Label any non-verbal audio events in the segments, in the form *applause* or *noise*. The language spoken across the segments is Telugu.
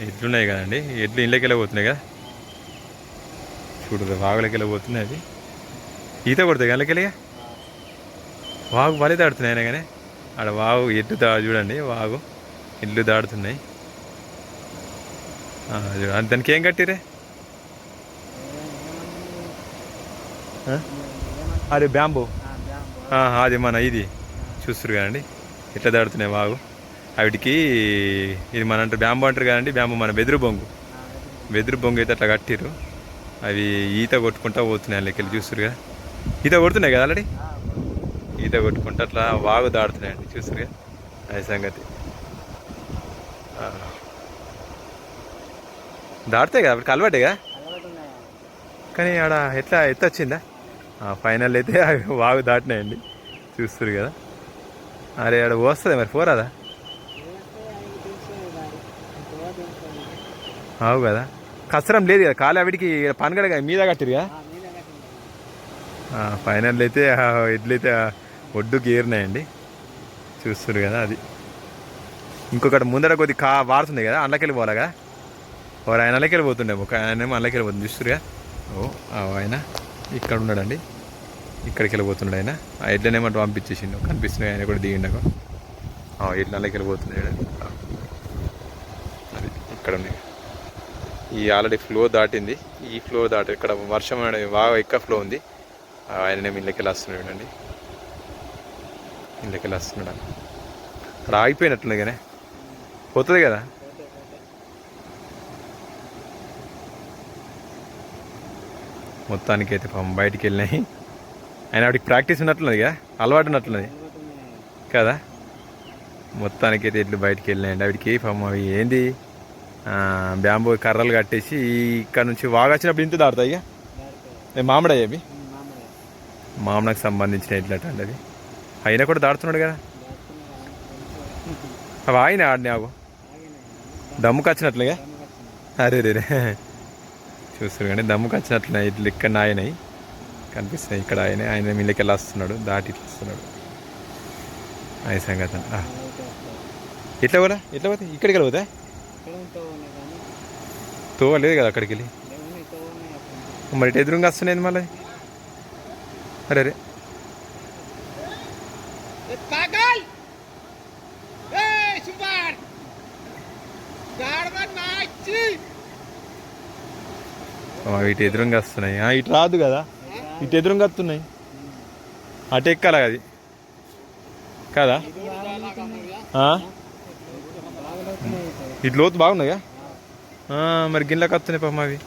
ఎడ్లు ఉన్నాయి కదండి ఎడ్లు ఇళ్ళకి వెళ్ళిపోతున్నాయి కదా. చూడు వాగులకి వెళ్ళిపోతున్నాయి అవి. ఈత కొడతాయి గల్లకెళ్ళిగా వాగు బలి దాడుతున్నాయి అయినా కానీ. ఆడ వాగు ఎడ్లు దా చూడండి వాగు. ఇల్లు దాడుతున్నాయి. చూడండి దానికి ఏం కట్టిరే? అది బ్యాంబూ. అది మన ఇది. చూస్తారు కదండి. ఎట్లా దాడుతున్నాయి వాగు? వాటికి ఇది మన అంటే బ్యాంబు అంటారు కదండి బ్యాంబు మన వెదురు బొంగు. వెదురు బొంగు అయితే అట్లా కట్టిరు అవి ఈత కొట్టుకుంటా పోతున్నాయి లెక్కలు చూస్తారు కదా. ఈత కొడుతున్నాయి కదా ఆల్రెడీ? ఈత కొట్టుకుంటా అట్లా వాగు దాడుతున్నాయండి చూస్తారు కదా. అది సంగతి. దాడుతాయి కదా అప్పుడు అలవాటే కదా? కానీ ఆడ ఎట్లా ఎత్త వచ్చిందా ఫైనల్ అయితే అవి *laughs* వాగు దాటినాయండి చూస్తారు కదా. అరే ఆడ వస్తుంది మరి పోరాదా? అవు కదా. కసరం లేదు కదా కాలు ఆవిడికి పనగడ మీద కట్టిరు కదా. ఫైనల్ అయితే ఎడ్లయితే ఆ ఒడ్డుకి ఏరినాయండి చూస్తారు కదా అది. ఇంకొకటి ముందర కొద్ది కా వారుతుంది కదా అందులోకి పోలాగా వారు ఆయన అందులోకి వెళ్ళిపోతుండే ఒక ఆయన ఏమో అందులోకి వెళ్ళిపోతుంది చూస్తురుగా ఓ ఆయన ఇక్కడ ఉన్నాడండి. ఇక్కడికి వెళ్ళిపోతున్నాడు ఆయన. ఆ ఎడ్లనేమంటే పంపించేసిండు కనిపిస్తున్నాయి ఆయన కూడా దిగిండకు ఎడ్ల ఆ. అది ఇక్కడ ఉన్నాయి ఈ ఆల్రెడీ ఫ్లో దాటింది. ఈ ఫ్లో దాటి ఇక్కడ వర్షం అనేది బాగా ఎక్కువ ఫ్లో ఉంది. ఆ ఆయననే ఇళ్ళకి వెళ్ళి వస్తున్నాడు అండి ఇళ్ళకి వెళ్ళి వస్తున్నాడు అక్కడ ఆగిపోయినట్టుంది కానీ. పోతుంది కదా? మొత్తానికి అయితే పాపం బయటికి వెళ్ళినాయి. ఆయన వాడికి ప్రాక్టీస్ ఉన్నట్లున్నది కదా? అలవాటు ఉన్నట్లున్నది. కదా? మొత్తానికి అయితే ఇట్లు బయటికి వెళ్ళినాయండి వాడికి పాపం అవి ఏంది? బ్యాంబూ కర్రలు కట్టేసి ఇక్కడ నుంచి వాగా వచ్చినప్పుడు ఇంత దాడుతాయి ఇక? ఏ మామిడాయి అవి? మామనకు సంబంధించిన ఎట్లట అండి అది? అయినా కూడా దాడుతున్నాడు కదా? అవి ఆయన ఆడిని ఆగు? దమ్ముకు వచ్చినట్లుగా అరే రే రే. చూస్తారు కానీ దమ్ముకు వచ్చినట్లున్నాయి ఇట్లు ఇక్కడ ఆయనవి కనిపిస్తున్నాయి ఇక్కడ ఆయన. ఆయన మిల్లకి వెళ్ళి వస్తున్నాడు. దాటి ఇట్లా వస్తున్నాడు. ఆయన సంగతి ఇట్లా కూడా ఇట్లా పోతే? ఇక్కడికి వెళ్ళిపోతే? తోవలేదు కదా అక్కడికి వెళ్ళి? మరి ఎదురుగా వస్తున్నాయి మళ్ళీ? అరే రే ఇటు ఎదురుగా వస్తున్నాయి. ఇటు రాదు కదా? ఇటు ఎదురుగా వస్తున్నాయి. అటు ఎక్కాలి అది. కదా? ఇటు లోతు బాగున్నాయా? మరి గిన్నెలకు వస్తున్నాయి పాపం అవి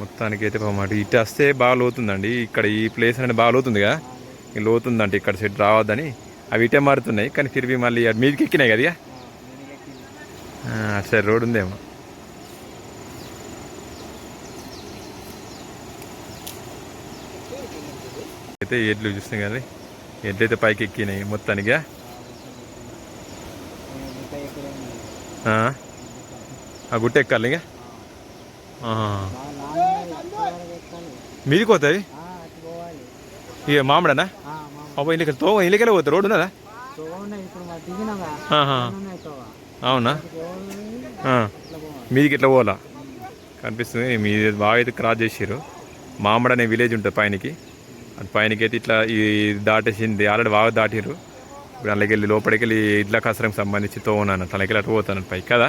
మొత్తానికి అయితే పాపం అటు ఇటు వస్తే బాగా లోతుందండి. ఇక్కడ ఈ ప్లేస్ అనేది బాగా లోతుంది కదా ఈ లోతుందంటే ఇక్కడ సెట్ రావద్దని. అవి ఇటే మారుతున్నాయి కానీ తిరిగి మళ్ళీ మీదకి ఎక్కినాయి కదా అటు సైడ్ రోడ్ ఉందేమో. అయితే ఎడ్లు చూస్తున్నాయి కదా ఎట్లయితే పైకి ఎక్కినాయి మొత్తానికి? ఆ? గుట్ట ఎక్కాలి ఇంకా? ఆహా. మీదికి పోతాయి ఇక మామిడనా? అబ్బా ఇల్లు తో ఇల్లుకెళ్ళి పోతుంది రోడ్డు ఉన్నదా? అవునా? మీదికి ఇట్లా పోవాలా? కనిపిస్తుంది. మీది బాగా అయితే క్రాస్ చేసారు మామిడి అనే విలేజ్ ఉంటుంది పైనకి. అటు పైనకి అయితే ఇట్లా ఈ దాటేసింది. ఆల్రెడీ బాగా దాటిరు ఇప్పుడు అందులోకి వెళ్ళి లోపలికి వెళ్ళి ఇడ్ల కసరంకి సంబంధించి తోవునాను తనకి వెళ్ళి అటు పోతాను పైకి కదా?